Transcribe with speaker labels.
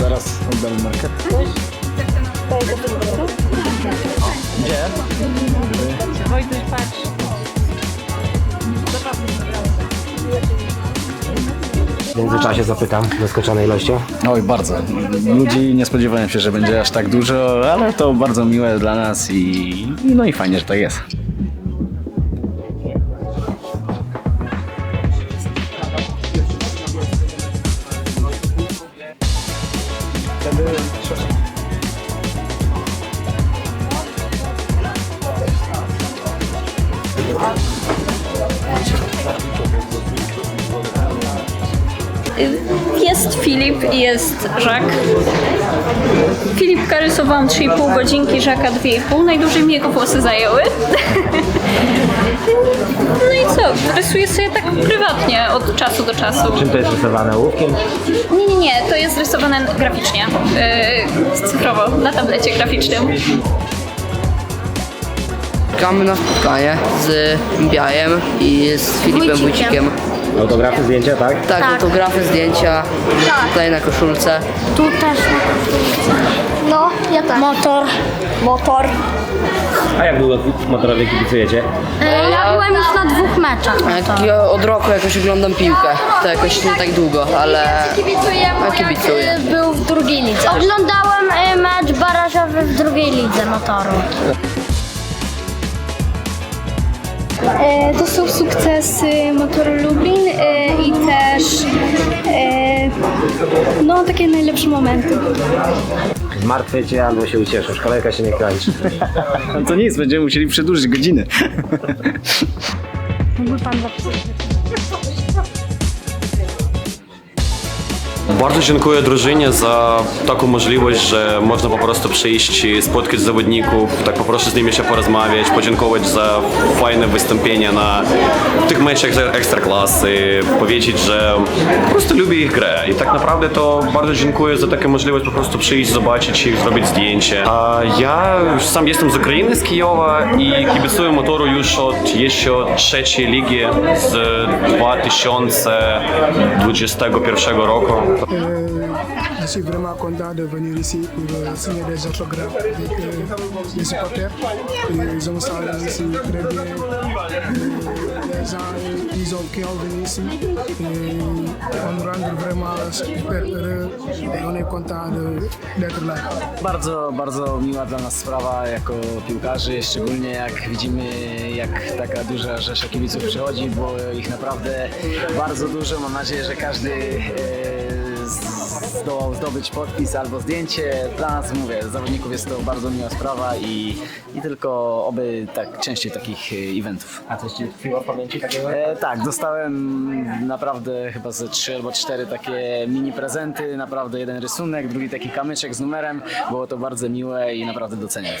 Speaker 1: Zaraz oddam markę. Gdzie?
Speaker 2: Wojtuś, patrz.
Speaker 3: W międzyczasie zapytam, zaskoczona ilością.
Speaker 1: Oj, bardzo. Ludzi nie spodziewałem się, że będzie aż tak dużo, ale to bardzo miłe dla nas i no i fajnie, że tak jest.
Speaker 4: Jest Filip i jest Żak. Filipka rysowałam 3,5 godzinki, Żaka 2,5. Najdłużej mi jego włosy zajęły. Rysuję sobie tak prywatnie od czasu do czasu.
Speaker 3: Czym to jest rysowane? Ołówkiem?
Speaker 4: Nie, nie, nie, to jest rysowane graficznie. Yy, cyfrowo, na tablecie graficznym.
Speaker 5: Czekamy na spotkanie z Biajem i z Filipem Wójcikiem.
Speaker 3: Autografy, zdjęcia, tak?
Speaker 5: Tak, autografy, zdjęcia, tutaj na koszulce.
Speaker 6: Tu też. No, ja tak. Motor. Motor.
Speaker 3: A jak długo motorowie kibicujecie?
Speaker 6: E, ja byłem już na dwóch meczach.
Speaker 5: Jak ja od roku jakoś oglądam piłkę. To jakoś nie tak długo, ale
Speaker 6: Kibicuję,
Speaker 5: A, kibicuję.
Speaker 6: jak e, był w drugiej lidze. Oglądałem e, mecz barażowy w drugiej lidze motoru.
Speaker 7: E, To są sukcesy no takie najlepsze momenty.
Speaker 3: Zmartwię cię albo się ucieszysz. Kolejka się nie kończy.
Speaker 1: No to nic, będziemy musieli przedłużyć godzinę.
Speaker 7: Mógłby pan zapisać?
Speaker 8: Bardzo dziękuję drużynie za taką możliwość, że można po prostu przyjść, spotkać zawodników, tak po prostu z nimi się porozmawiać, podziękować za fajne wystąpienia na tych meczach ekstraklasy, powiedzieć, że po prostu lubię ich grę i tak naprawdę to bardzo dziękuję za taką możliwość po prostu przyjść, zobaczyć ich, zrobić zdjęcie. A ja sam jestem z Ukrainy, z Kijowa i kibicuję motoru już od jeszcze trzeciej ligi z 2021 roku. すごいな。
Speaker 9: Je suis vraiment content de venir ici pour signer des autographes avec les supporters. Ils ont ça ici très bien. Les gens ils ont, qui ont venu ici. Et on nous rend vraiment super heureux et on est content d'être là.
Speaker 1: Bardzo, bardzo miła dla nas sprawa jako piłkarzy, szczególnie jak widzimy jak taka duża rzesza kibiców przychodzi, bo ich naprawdę bardzo dużo. Mam nadzieję, że każdy e, z- zdołał zdobyć podpis albo zdjęcie. Dla nas, mówię, zawodników jest to bardzo miła sprawa i, i tylko oby tak częściej takich e, eventów.
Speaker 3: A coś ci tkwiło w pamięci takiego?
Speaker 1: E, tak, dostałem naprawdę chyba ze trzy albo cztery takie mini prezenty, naprawdę jeden rysunek, drugi taki kamyczek z numerem. Było to bardzo miłe i naprawdę doceniam.